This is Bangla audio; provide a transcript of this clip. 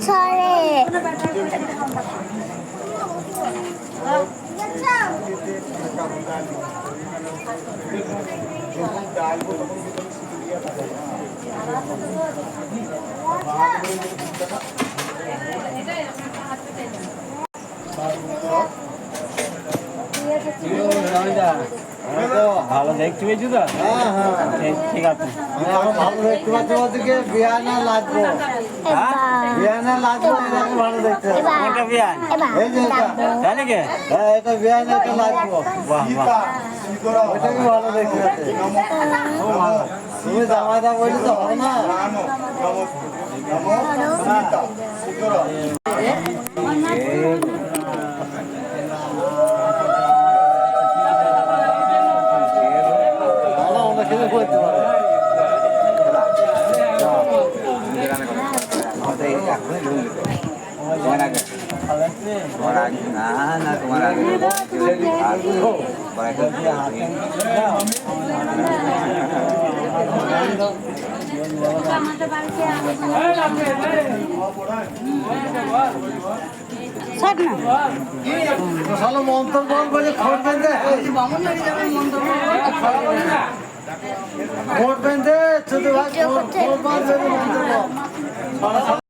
철에 ভালো দেখতে পেয়েছ তো। হ্যাঁ হ্যাঁ। ঠিক- আছে। ভালো দেখতে পাচ্ছি ওদিকে বিয়ানা লাগবো বিয়ানা লাগবো এরকম ভালো দেখতে কোনটা বিয়ান? এই যে এটা। তাই নাকি? হ্যাঁ এটা বিয়ানা এটা লাগবো বাহ বাহ। ওটাকে ভালো দেখতে তুমি জামাইদা বলি তো হবে না। খেলে করতে পারে তোমার আগে না মন্তব্য বলে খোঁজ বেঁধে খোঁজ Korkbende çıdı var. Korban verin.